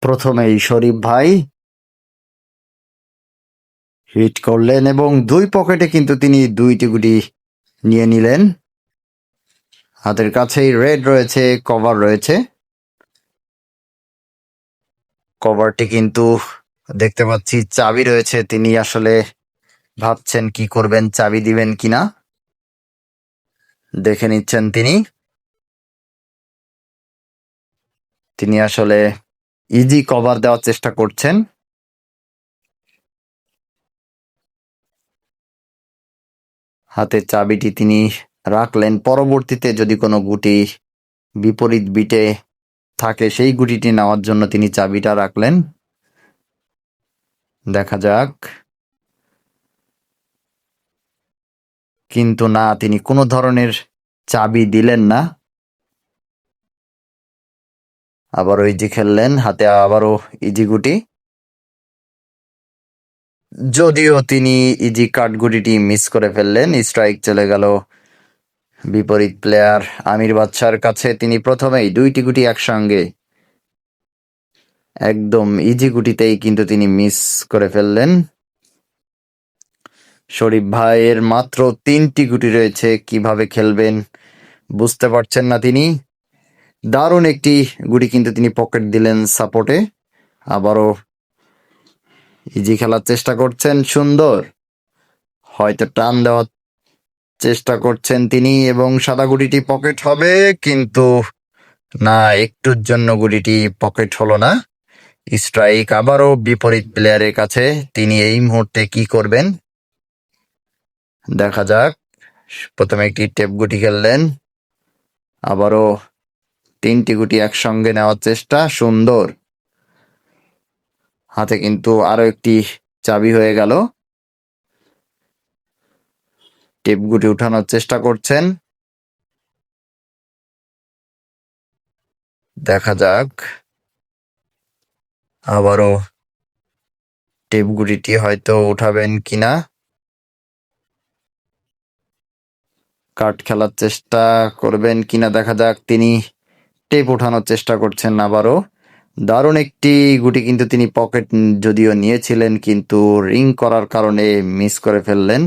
প্রথমেই শরীফ ভাই হিট করলেন এবং দুই পকেটে কিন্তু তিনি দুইটি গুটি নিয়ে নিলেন। হাতের কাছেই রেড রয়েছে, কভার রয়েছে। কভারটি কিন্তু দেখতে পাচ্ছি চাবি রয়েছে। তিনি আসলে ভাবছেন কি করবেন, চাবি দিবেন কিনা? দেখে নিচ্ছেন তিনি। তিনি আসলে ইজি কভার দেওয়ার চেষ্টা করছেন। হাতে চাবিটি তিনি রাখলেন। পরবর্তীতে যদি কোনো গুটি বিপরীত বিটে থাকে, সেই গুটিটি নেওয়ার জন্য তিনি চাবিটা রাখলেন। দেখা যাক। কিন্তু না, তিনি কোনো ধরনের চাবি দিলেন না। আবারও ইজি খেললেন, হাতে আবারও ইজি গুটি। যদিও তিনি ইজি কাট গুটিটি মিস করে ফেললেন, স্ট্রাইক চলে গেল বিপরীত প্লেয়ার আমির বাদশার কাছে। তিনি প্রথমেই দুইটি গুটি একসঙ্গে একদম ইজি গুটিতেই কিন্তু তিনি মিস করে ফেললেন। শরীফ ভাইয়ের মাত্র তিনটি গুটি রয়েছে, কীভাবে খেলবেন বুঝতে পারছেন না তিনি। দারুণ একটি গুটি কিন্তু তিনি পকেট দিলেন সাপোর্টে। আবারও ইজি খেলার চেষ্টা করছেন, সুন্দর। হয়তো টান দেওয়ার চেষ্টা করছেন তিনি এবং সাদা গুটিটি পকেট হবে, কিন্তু না, একটুর জন্য গুটিটি পকেট হলো না। স্ট্রাইক আবারও বিপরীত প্লেয়ারের কাছে। তিনি এই মুহূর্তে কি করবেন? দেখা যাক। প্রথমে একটি টেপ গুটি খেললেন। আবারও তিনটি গুটি একসঙ্গে নেওয়ার চেষ্টা, সুন্দর। হাতে কিন্তু আরও একটি চাবি হয়ে গেল। টেপ গুটি উঠানোর চেষ্টা করছেন। দেখা যাক। আবারও টেপ গুটিটি হয়তো উঠাবেন কিনা। কাট খেলার চেষ্টা করবেন কিনা দেখা যাক তিনি টেপ ওঠানোর চেষ্টা করছেন আবারও দারুণ একটি গুটি কিন্তু তিনি পকেট যদিও নিয়েছিলেন, কিন্তু রিং করার কারণে মিস করে ফেললেন।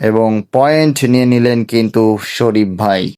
এবং পয়েন্ট নিয়ে নিলেন কিন্তু শরীফ ভাই।